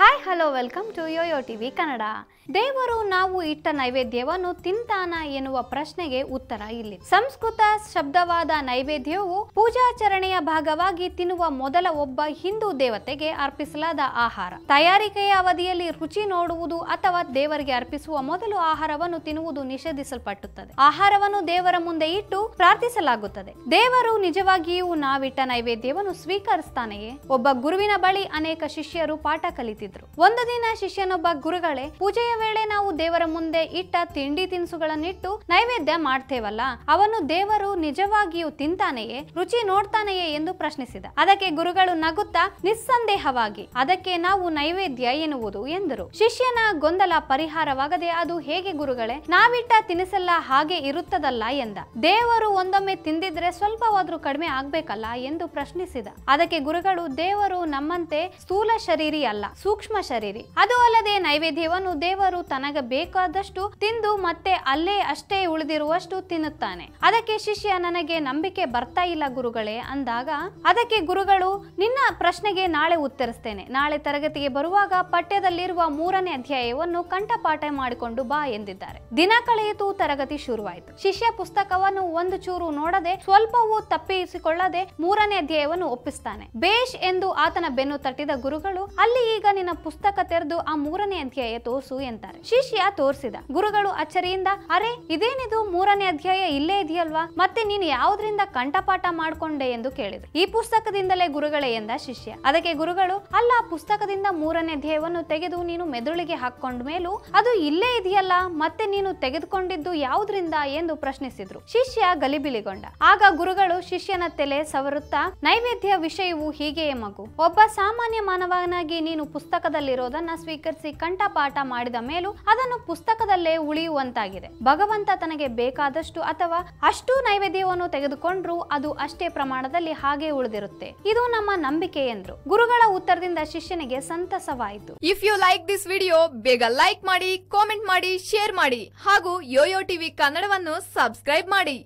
Hi hello welcome to YoYo TV Kannada ದೇವರು ನಾವು ಇಟ್ಟ ನೈವೇದ್ಯವನ್ನು ತಿಂತಾನ ಎನ್ನುವ ಪ್ರಶ್ನೆಗೆ ಉತ್ತರ ಇಲ್ಲಿ. ಸಂಸ್ಕೃತ ಶಬ್ದವಾದ ನೈವೇದ್ಯವು ಪೂಜಾಚರಣೆಯ ಭಾಗವಾಗಿ ತಿನ್ನುವ ಮೊದಲ ಒಬ್ಬ ಹಿಂದೂ ದೇವತೆಗೆ ಅರ್ಪಿಸಲಾದ ಆಹಾರ. ತಯಾರಿಕೆಯ ಅವಧಿಯಲ್ಲಿ ರುಚಿ ನೋಡುವುದು ಅಥವಾ ದೇವರಿಗೆ ಅರ್ಪಿಸುವ ಮೊದಲು ಆಹಾರವನ್ನು ತಿನ್ನುವುದು ನಿಷೇಧಿಸಲ್ಪಟ್ಟುತ್ತದೆ. ಆಹಾರವನ್ನು ದೇವರ ಮುಂದೆ ಇಟ್ಟು ಪ್ರಾರ್ಥಿಸಲಾಗುತ್ತದೆ. ದೇವರು ನಿಜವಾಗಿಯೂ ನಾವಿಟ್ಟ ನೈವೇದ್ಯವನ್ನು ಸ್ವೀಕರಿಸ್ತಾನೆಯೇ? ಒಬ್ಬ ಗುರುವಿನ ಬಳಿ ಅನೇಕ ಶಿಷ್ಯರು ಪಾಠ ಕಲಿತಿದ್ರು ಒಂದು ದಿನ ಶಿಷ್ಯನೊಬ್ಬ ಗುರುಗಳೇ, ಪೂಜೆಯ ವೇಳೆ ನಾವು ದೇವರ ಮುಂದೆ ಇಟ್ಟ ತಿಂಡಿ ತಿನಿಸುಗಳನ್ನಿಟ್ಟು ನೈವೇದ್ಯ ಮಾಡ್ತೇವಲ್ಲ, ಅವನು ದೇವರು ನಿಜವಾಗಿಯೂ ತಿಂತಾನೆಯೇ, ರುಚಿ ನೋಡ್ತಾನೆಯೇ ಎಂದು ಪ್ರಶ್ನಿಸಿದ. ಅದಕ್ಕೆ ಗುರುಗಳು ನಗುತ್ತಾ, ನಿಸ್ಸಂದೇಹವಾಗಿ, ಅದಕ್ಕೆ ನಾವು ನೈವೇದ್ಯ ಎನ್ನುವುದು ಎಂದರು. ಶಿಷ್ಯನ ಗೊಂದಲ ಪರಿಹಾರವಾಗದೆ ಅದು ಹೇಗೆ ಗುರುಗಳೇ, ನಾವಿಟ್ಟ ತಿನಿಸೆಲ್ಲ ಹಾಗೆ ಇರುತ್ತದಲ್ಲ ಎಂದ. ದೇವರು ಒಂದೊಮ್ಮೆ ತಿಂದಿದ್ರೆ ಸ್ವಲ್ಪವಾದ್ರೂ ಕಡಿಮೆ ಆಗ್ಬೇಕಲ್ಲ ಎಂದು ಪ್ರಶ್ನಿಸಿದ. ಅದಕ್ಕೆ ಗುರುಗಳು, ದೇವರು ನಮ್ಮಂತೆ ಸ್ಥೂಲ ಶರೀರಿ ಅಲ್ಲ ಸೂಕ್ಷ್ಮ ಶರೀರಿ. ಅದು ಅಲ್ಲದೆ ನೈವೇದ್ಯವನ್ನು ದೇವರು ತನಗೆ ಬೇಕಾದಷ್ಟು ತಿಂದು ಮತ್ತೆ ಅಲ್ಲೇ ಅಷ್ಟೇ ಉಳಿದಿರುವಷ್ಟು ತಿನ್ನುತ್ತಾನೆ. ಅದಕ್ಕೆ ಶಿಷ್ಯ, ನನಗೆ ನಂಬಿಕೆ ಬರ್ತಾ ಇಲ್ಲ ಗುರುಗಳೇ ಅಂದಾಗ, ಅದಕ್ಕೆ ಗುರುಗಳು, ನಿನ್ನ ಪ್ರಶ್ನೆಗೆ ನಾಳೆ ಉತ್ತರಿಸ್ತೇನೆ. ನಾಳೆ ತರಗತಿಗೆ ಬರುವಾಗ ಪಠ್ಯದಲ್ಲಿರುವ ಮೂರನೇ ಅಧ್ಯಾಯವನ್ನು ಕಂಠಪಾಠ ಮಾಡಿಕೊಂಡು ಬಾ ಎಂದಿದ್ದಾರೆ. ದಿನ ಕಳೆಯಿತು, ತರಗತಿ ಶುರುವಾಯಿತು. ಶಿಷ್ಯ ಪುಸ್ತಕವನ್ನು ಒಂದು ಚೂರು ನೋಡದೆ ಸ್ವಲ್ಪವೂ ತಪ್ಪಿಸಿಕೊಳ್ಳದೆ ಮೂರನೇ ಅಧ್ಯಾಯವನ್ನು ಒಪ್ಪಿಸ್ತಾನೆ. ಬೇಷ್ ಎಂದು ಆತನ ಬೆನ್ನು ತಟ್ಟಿದ ಗುರುಗಳು, ಅಲ್ಲಿ ಈಗ ನಿನ್ನ ಪುಸ್ತಕ ತೆರೆದು ಆ ಮೂರನೇ ಅಧ್ಯಾಯ ತೋರ್ಸು ಎಂತಾರೆ. ಶಿಷ್ಯ ತೋರಿಸಿದ, ಗುರುಗಳು ಅಚ್ಚರಿಯಿಂದ, ಅರೆ, ಇದೇನಿದು? ಮೂರನೇ ಅಧ್ಯಾಯ ಇಲ್ಲೇ ಇದೆಯಲ್ವಾ? ಮತ್ತೆ ನೀನು ಯಾವ್ದ್ರಿಂದ ಕಂಠಪಾಠ ಮಾಡ್ಕೊಂಡೆ? ಎಂದು ಕೇಳಿದ್ರು ಈ ಪುಸ್ತಕದಿಂದಲೇ ಗುರುಗಳೇ ಎಂದ ಶಿಷ್ಯ. ಅದಕ್ಕೆ ಗುರುಗಳು, ಅಲ್ಲ ಪುಸ್ತಕದಿಂದ ಮೂರನೇ ಅಧ್ಯಾಯವನ್ನು ತೆಗೆದು ನೀನು ಮೆದುಳಿಗೆ ಹಾಕೊಂಡ ಮೇಲೂ ಅದು ಇಲ್ಲೇ ಇದೆಯಲ್ಲ? ಮತ್ತೆ ನೀನು ತೆಗೆದುಕೊಂಡಿದ್ದು ಯಾವ್ದ್ರಿಂದ? ಎಂದು ಪ್ರಶ್ನಿಸಿದ್ರು. ಶಿಷ್ಯ ಗಲಿಬಿಲಿಗೊಂಡ. ಆಗ ಗುರುಗಳು ಶಿಷ್ಯನ ತಲೆ ಸವರುತ್ತಾ, ನೈವೇದ್ಯ ವಿಷಯವು ಹೀಗೆಯೇ ಮಗು. ಒಬ್ಬ ಸಾಮಾನ್ಯ ಮಾನವನಾಗಿ ನೀನು ಪುಸ್ತಕದಲ್ಲಿರೋದನ್ನ ಸ್ವೀಕರಿಸಿ ಕಂಠಪಾಠ ಮಾಡಿದ ಮೇಲೂ ಅದನ್ನು ಪುಸ್ತಕದಲ್ಲೇ ಉಳಿಯುವಂತಾಗಿದೆ. ಭಗವಂತ ತನಗೆ ಬೇಕಾದಷ್ಟು ಅಥವಾ ಅಷ್ಟು ನೈವೇದ್ಯವನ್ನು ತೆಗೆದುಕೊಂಡ್ರೂ ಅದು ಅಷ್ಟೇ ಪ್ರಮಾಣದಲ್ಲಿ ಹಾಗೆ ಉಳಿದಿರುತ್ತೆ. ಇದು ನಮ್ಮ ನಂಬಿಕೆ ಎಂದ್ರು. ಗುರುಗಳ ಉತ್ತರದಿಂದ ಶಿಷ್ಯನಿಗೆ ಸಂತಸವಾಯಿತು. If you like this video ಬೇಗ ಲೈಕ್ ಮಾಡಿ ಕಾಮೆಂಟ್ ಮಾಡಿ ಶೇರ್ ಮಾಡಿ, ಹಾಗೂ ಯೋಯೋ ಟಿವಿ ಕನ್ನಡವನ್ನು ಸಬ್ಸ್ಕ್ರೈಬ್ ಮಾಡಿ.